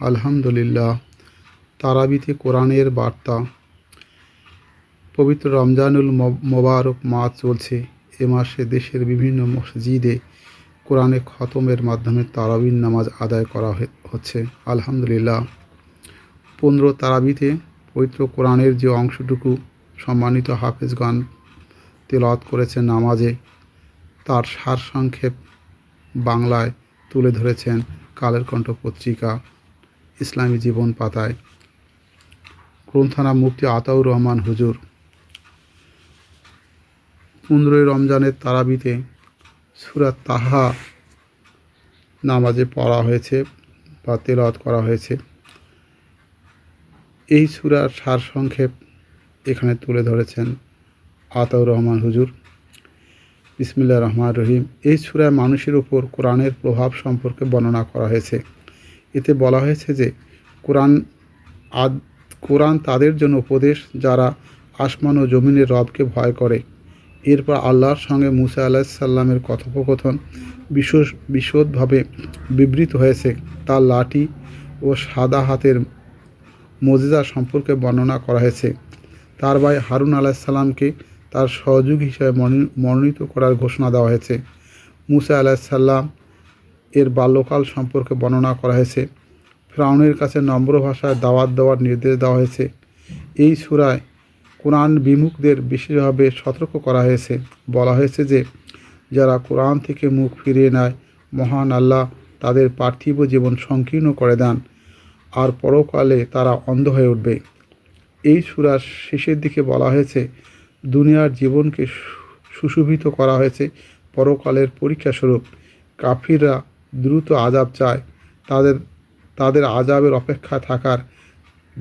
আলহামদুলিল্লাহ। তারাবিতে কোরআনের বার্তা। পবিত্র রমজানুল মোবারক মাস চলছে। এ মাসে দেশের বিভিন্ন মসজিদে কোরআনে খতমের মাধ্যমে তারাবির নামাজ আদায় করা হচ্ছে। আলহামদুলিল্লাহ। পনেরো তারাবিতে পবিত্র কোরআনের যে অংশটুকু সম্মানিত হাফেজগণ তেলাওয়াত করেছেন নামাজে, তার সারসংক্ষেপ বাংলায় তুলে ধরেছেন কালের কণ্ঠ পত্রিকা। ইসলামী জীবন পাতায়। গ্রন্থনা মুফতি আতাউর রহমান হুজুর। পনেরোই রমজানের তারাবিতে সুরাত তাহা নামাজে পড়া হয়েছে বা তেলাওয়াত করা হয়েছে। এই সুরার সারসংক্ষেপ এখানে তুলে ধরেছেন আতাউর রহমান হুজুর। বিসমিল্লা রহমান রহিম। এই সুরায় মানুষের উপর কোরআনের প্রভাব সম্পর্কে বর্ণনা করা হয়েছে। এতে বলা হয়েছে যে কোরআন আদ, কোরআন তাদের জন্য উপদেশ যারা আসমান ও জমিনের রবকে ভয় করে। এরপর আল্লাহর সঙ্গে মুসা আলাহিসাল্লামের কথোপকথন বিশোষ, বিশদভাবে বিবৃত হয়েছে। তার লাঠি ও সাদা হাতের মজিজা সম্পর্কে বর্ণনা করা হয়েছে। তার ভাই হারুন আলাহিসাল্লামকে তার সহযোগী হিসেবে মনোনীত করার ঘোষণা দেওয়া হয়েছে। মুসা আলাহিসাল্লাম এর বাল্যকাল সম্পর্কে বর্ণনা করা হয়েছে। ফ্রাউনের কাছে নম্র ভাষায় দাওয়াত দেওয়ার নির্দেশ দেওয়া হয়েছে। এই সুরায় কোরআন বিমুখদের বিশেষভাবে সতর্ক করা হয়েছে। বলা হয়েছে যে, যারা কোরআন থেকে মুখ ফিরিয়ে নেয়, মহান আল্লাহ তাদের পার্থিব জীবন সংকীর্ণ করে দেন, আর পরকালে তারা অন্ধ হয়ে উঠবে। এই সুরার শেষের দিকে বলা হয়েছে, দুনিয়ার জীবনকে সুশোভিত করা হয়েছে, পরকালের পরীক্ষাস্বরূপ কাফিররা দ্রুত আজাব চায়। তাদের তাদের আজাবের অপেক্ষা থাকার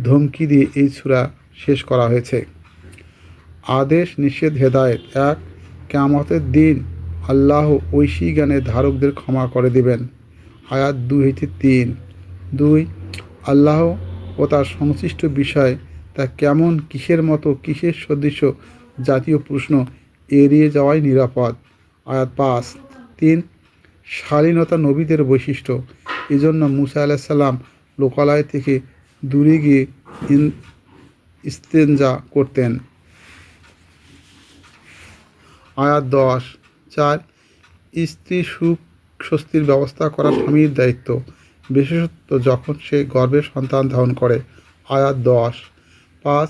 ধমকি দিয়ে এই সূরা শেষ করা হয়েছে। আদেশ, নিষেধ, হেদায়েত, এক, কেয়ামতের দিন আল্লাহ ঐশী জ্ঞানের ধারকদের ক্ষমা করে দিবেন। আয়াত দুই হইতে তিন। দুই, আল্লাহ ও তার সংশ্লিষ্ট বিষয় তা কেমন, কিসের মতো, কিসের সদৃশ্য জাতীয় প্রশ্ন এড়িয়ে যাওয়াই নিরাপদ। আয়াত পাঁচ। তিন শালীনতা নবীদের বৈশিষ্ট্য। এজন্য মুসা আলাহিসাল্লাম লোকালয় থেকে দূরে গিয়ে ইস্তেঞ্জা করতেন। আয়াত দশ, চার, স্ত্রী সুখ স্বস্তির ব্যবস্থা করা স্বামীর দায়িত্ব। বিশেষত যখন সে গর্ভে সন্তান ধারণ করে। আয়াত দশ, পাঁচ,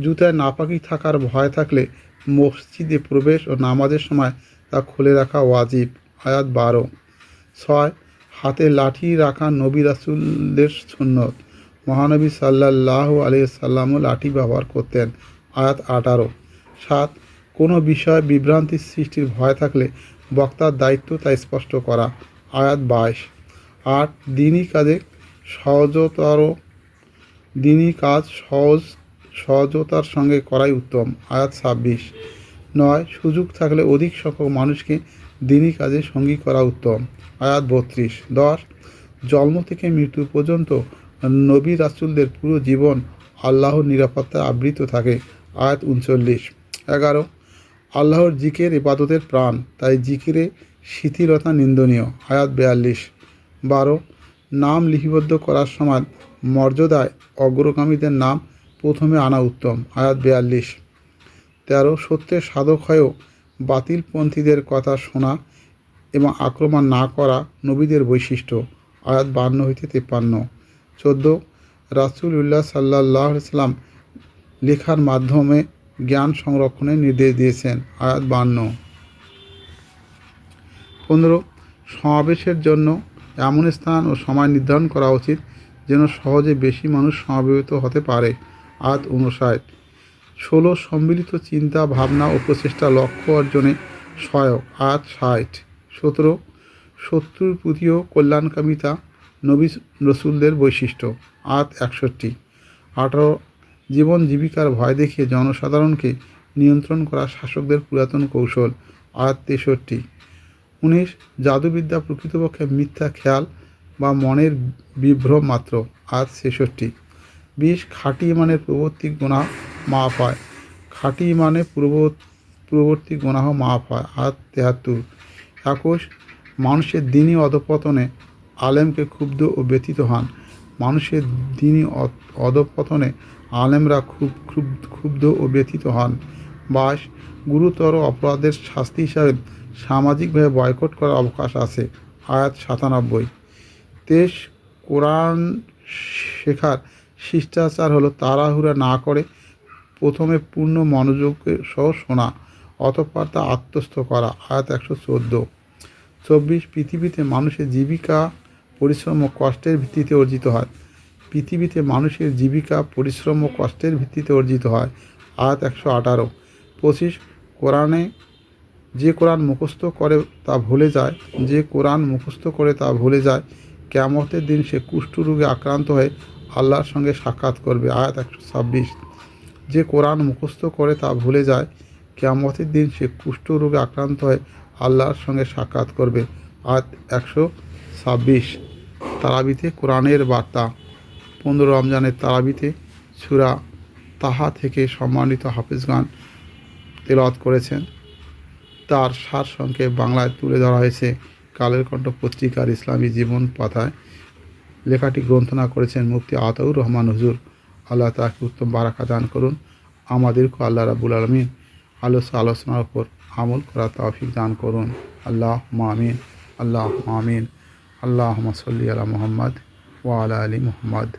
জুতায় নাপাকি থাকার ভয় থাকলে মসজিদে প্রবেশ ও নামাজের সময় তা খুলে রাখা ওয়াজিব। আয়াত বারো। ছয়, হাতে লাঠি রাখা নবী রাসুলদের সুন্নত। মহানবী সাল্লাহ আলিয়া সাল্লামও লাঠি ব্যবহার করতেন আয়াত আঠারো। সাত, কোনো বিষয়ে বিভ্রান্তি সৃষ্টির ভয় থাকলে বক্তার দায়িত্ব তা স্পষ্ট করা আয়াত বাইশ। আট দিনই কাজে সহজতর দিনই কাজ সহজ, সহজতার সঙ্গে করাই উত্তম আয়াত ছাব্বিশ। নয়, সুযোগ থাকলে অধিক সংখ্যক মানুষকে দিনই কাজে সঙ্গী করা উত্তম। আয়াত বত্রিশ, দশ, জন্ম থেকে মৃত্যু পর্যন্ত নবী রাসুলদের পুরো জীবন আল্লাহর নিরাপত্তায় আবৃত থাকে। আয়াত উনচল্লিশ, এগারো, আল্লাহর জিকের ইবাদতের প্রাণ, তাই জিকিরে শিথিলতা নিন্দনীয়। আয়াত বেয়াল্লিশ, বারো, নাম লিপিবদ্ধ করার সময় মর্যাদায় অগ্রগামীদের নাম প্রথমে আনা উত্তম। আয়াত বেয়াল্লিশ, তেরো, সত্যের সাধক হয়েও বাতিলপন্থীদের কথা শোনা এবং আক্রমণ না করা নবীদের বৈশিষ্ট্য, আয়াত বান্ন হইতে তিপ্পান্ন। চোদ্দ রাসুল উল্লাহ সাল্লাহ সাল্লাম লেখার মাধ্যমে জ্ঞান সংরক্ষণের নির্দেশ দিয়েছেন, আয়াত বান্ন পনেরো, সমাবেশের জন্য এমন স্থান ও সময় নির্ধারণ করা উচিত যেন সহজে বেশি মানুষ সমাবেত হতে পারে, আয়াত উনষাট ষোলো সম্মিলিত চিন্তা, ভাবনা ও প্রচেষ্টা লক্ষ্য অর্জনে সহায়ক। আট ষাট। সতেরো, শত্রুর প্রতিও কল্যাণকামিতা, নবী রসুলদের বৈশিষ্ট্য। আয়াত একষট্টি। আঠারো, জীবন জীবিকার ভয় দেখিয়ে জনসাধারণকে নিয়ন্ত্রণ করা শাসকদের পুরাতন কৌশল। আয়াত তেষট্টি। উনিশ, জাদুবিদ্যা প্রকৃতপক্ষে মিথ্যা খেয়াল বা মনের বিভ্রম মাত্র। আজ ছেষট্টি। বিশ, খাঁটি মানের পূর্ববর্তী গুণাহ মাফ হয় খাঁটি মানে পূর্ব পূর্ববর্তী গুণাহ মাফ হয় আজ তেহাত্তর। একুশ, মানুষের দিনই অধপতনে আলেমকে ক্ষুব্ধ ও ব্যথিত হন। মানুষের দিনই অধঃপতনে আলেমরা খুব ক্ষুব- ক্ষুব্ধ ও ব্যথিত হন। বাস গুরুতর অপরাধের শাস্তি হিসাবে সামাজিকভাবে বয়কট করার অবকাশ আছে, আয়াত সাতানব্বই। তেইশ, কোরআন শেখার শিষ্টাচার হলো তাড়াহুড়া না করে প্রথমে পূর্ণ মনোযোগ সহ শোনা, অতঃপর তা আত্মস্থ করা, আয়াত একশো চোদ্দ। চব্বিশ, পৃথিবীতে মানুষের জীবিকা, পরিশ্রম ও কষ্টের ভিত্তিতে অর্জিত হয়। পৃথিবীতে মানুষের জীবিকা, পরিশ্রম ও কষ্টের ভিত্তিতে অর্জিত হয়। আয়াত একশো আঠারো। পঁচিশ, কোরআনে যে কোরআন মুখস্থ করে তা ভুলে যায়, যে কোরআন মুখস্থ করে তা ভুলে যায় কেমতের দিন সে কুষ্ঠরোগে আক্রান্ত হয়ে আল্লাহর সঙ্গে সাক্ষাৎ করবে। আয়াত একশো ছাব্বিশ। যে কোরআন মুখস্থ করে তা ভুলে যায়, কেয়ামতের দিন সে কুষ্ঠরোগে আক্রান্ত হয়ে আল্লাহর সঙ্গে সাক্ষাৎ করবে। আজ একশো ছাব্বিশ। তারাবিতে কোরআনের বার্তা। পনেরো রমজানের তারাবিতে সুরা তাহা থেকে সম্মানিত হাফিজগান তেলাওয়াত করেছেন। তার সার সংক্ষেপ বাংলায় তুলে ধরা হয়েছে। কালের কণ্ঠ পত্রিকার ইসলামী জীবন পাতায় লেখাটি গ্রন্থনা করেছেন মুফতি আতাউর রহমান হুজুর। আল্লাহ তাকে উত্তম বারাকা দান করুন। আমাদেরকে আল্লাহ রাবুল আলমিন আলোচনা আলোচনার ওপর আমল করা তাফিক দান করুন। আল্লাহ মামিন আল্লাহ মামিন আল্লাহ মসল্লি আলা মোহাম্মদ ওয়া আলা আলী মোহাম্মদ।